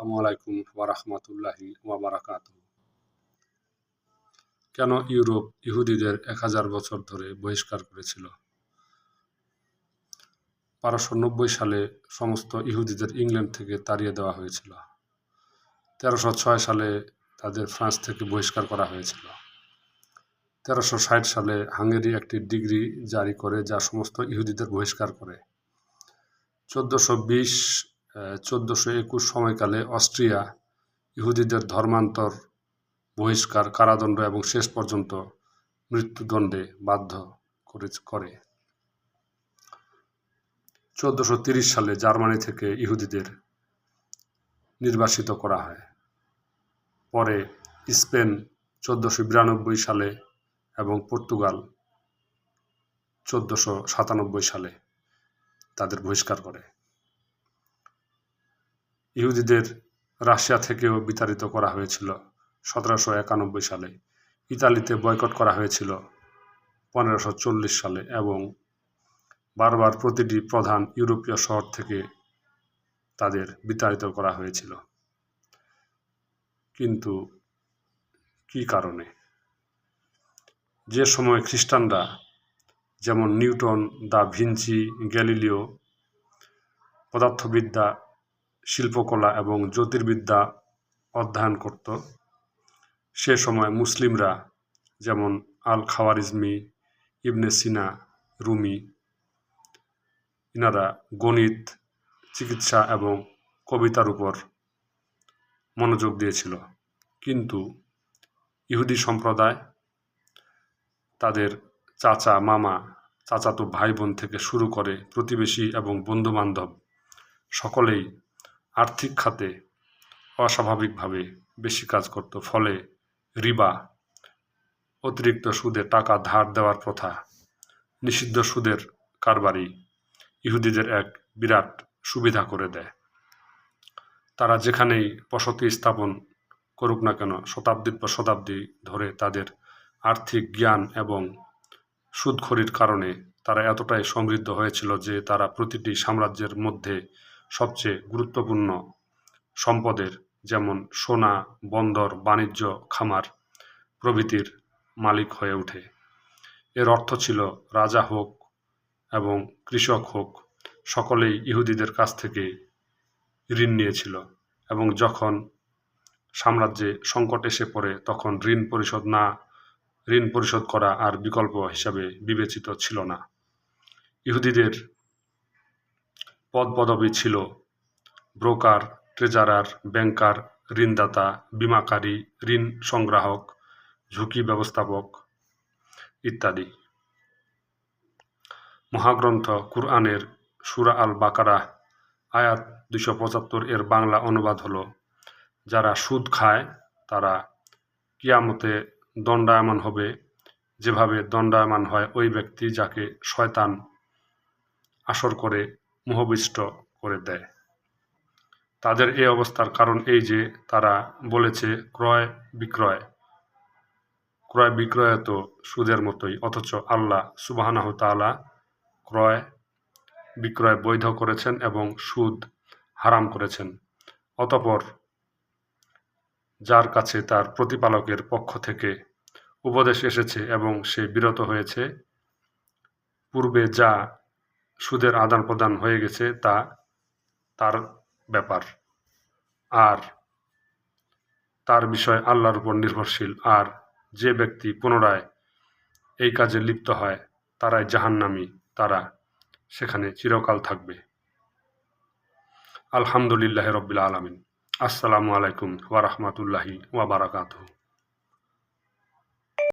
আসসালামু আলাইকুম ওয়ারাহমাতুল্লাহি ওয়াবারাকাত কেন ইউরোপ ইহুদিদের এক হাজার বছর ধরে বহিষ্কার করেছিল? বারোশো নব্বই সালে সমস্ত ইহুদিদের ইংল্যান্ড থেকে তাড়িয়ে দেওয়া হয়েছিল। তেরোশো ছয় সালে তাদের ফ্রান্স থেকে বহিষ্কার করা হয়েছিল। তেরোশো ষাট সালে হাঙ্গেরি একটি ডিগ্রি জারি করে যা সমস্ত ইহুদিদের বহিষ্কার করে। চোদ্দোশো বিশ চোদ্দোশো একুশ সময়কালে অস্ট্রিয়া ইহুদিদের ধর্মান্তর, বহিষ্কার, কারাদণ্ড এবং শেষ পর্যন্ত মৃত্যুদণ্ডে বাধ্য করে করে। চোদ্দোশো তিরিশ সালে জার্মানি থেকে ইহুদিদের নির্বাসিত করা হয়। পরে স্পেন চোদ্দোশো বিরানব্বই সালে এবং পর্তুগাল চোদ্দোশো সাতানব্বই সালে তাদের বহিষ্কার করে। ইহুদিদের রাশিয়া থেকেও বিতাড়িত করা হয়েছিল সতেরোশো একানব্বই সালে। ইতালিতে বয়কট করা হয়েছিল পনেরোশো চল্লিশ সালে এবং বারবার প্রতিটি প্রধান ইউরোপীয় শহর থেকে তাদের বিতাড়িত করা হয়েছিল। কিন্তু কি কারণে? যে সময় খ্রিস্টানরা যেমন নিউটন, দা ভিঞ্চি, গ্যালিলিও পদার্থবিদ্যা শিল্পকলা এবং জ্যোতির্বিদ্যা অধ্যয়ন করত। সে সময় মুসলিমরা যেমন আল খাওয়ারিজমি, ইবনে সিনা, রুমি, ইনারা গণিত, চিকিৎসা এবং কবিতার উপর মনোযোগ দিয়েছিল। কিন্তু ইহুদি সম্প্রদায় তাদের চাচা, মামা, চাচাতো ভাই বোন থেকে শুরু করে প্রতিবেশী এবং বন্ধুবান্ধব সকলেই আর্থিক খাতে অস্বাভাবিকভাবে বেশি কাজ করত, ফলে রিবা, অতিরিক্ত সুদে টাকা ধার দেওয়ার প্রথা, নিষিদ্ধ সুদের কারবারি ইহুদিদের এক বিরাট সুবিধা করে দেয়। তারা যেখানেই বসতি স্থাপন করুক না কেন শতাব্দীর পর শতাব্দী ধরে তাদের আর্থিক জ্ঞান এবং সুদখরির কারণে তারা এতটাই সমৃদ্ধ হয়েছিল যে তারা প্রতিটি সাম্রাজ্যের মধ্যে সবচেয়ে গুরুত্বপূর্ণ সম্পদের যেমন সোনা, বন্দর, বাণিজ্য, খামার প্রভৃতির মালিক হয়ে ওঠে। এর অর্থ ছিল রাজা হোক এবং কৃষক হোক, সকলেই ইহুদিদের কাছ থেকে ঋণ নিয়েছিল এবং যখন সাম্রাজ্যে সংকট এসে পড়ে, তখন ঋণ পরিশোধ না, ঋণ পরিশোধ করা আর বিকল্প হিসাবে বিবেচিত ছিল না। ইহুদিদের পদ পদবি ছিল। ব্রোকার, ট্রেজারার, ব্যাংকার, ঋণদাতা, বিমাকারী, ঋণ সংগ্রাহক, ঝুঁকি ব্যবস্থাপক ইত্যাদি। মহাগ্রন্থ কুরআনের সুরা আল বাকারা আয়াত দুশো পঁচাত্তর এর বাংলা অনুবাদ হলো, যারা সুদ খায়, তারা কিয়ামতে দণ্ডায়মান হবে। যেভাবে দণ্ডায়মান হয় ওই ব্যক্তি যাকে শয়তান আসর করে মোহবিষ্ট করে দেয়। তাদের এই অবস্থার কারণ এই যে তারা বলেছে, ক্রয় বিক্রয়। ক্রয় বিক্রয় তো সুদের মতোই, অথচ আল্লাহ সুবাহানাহ তালা ক্রয় বিক্রয় বৈধ করেছেন এবং সুদ হারাম করেছেন। অতপর যার কাছে তার প্রতিপালকের পক্ষ থেকে উপদেশ এসেছে এবং সে বিরত হয়েছে, পূর্বে যা সুদের আদান প্রদান হয়ে গেছে তা তার ব্যাপার। আর তার বিষয় আল্লাহর উপর নির্ভরশীল। আর যে ব্যক্তি পুনরায় এই কাজে লিপ্ত হয়, তারাই জাহান্নামি, তারা সেখানে চিরকাল থাকবে। আলহামদুলিল্লাহ রবিল আলমিন। আসসালামু আলাইকুম ওয়ারহমতুল্লাহি ওয়াবারাকাতু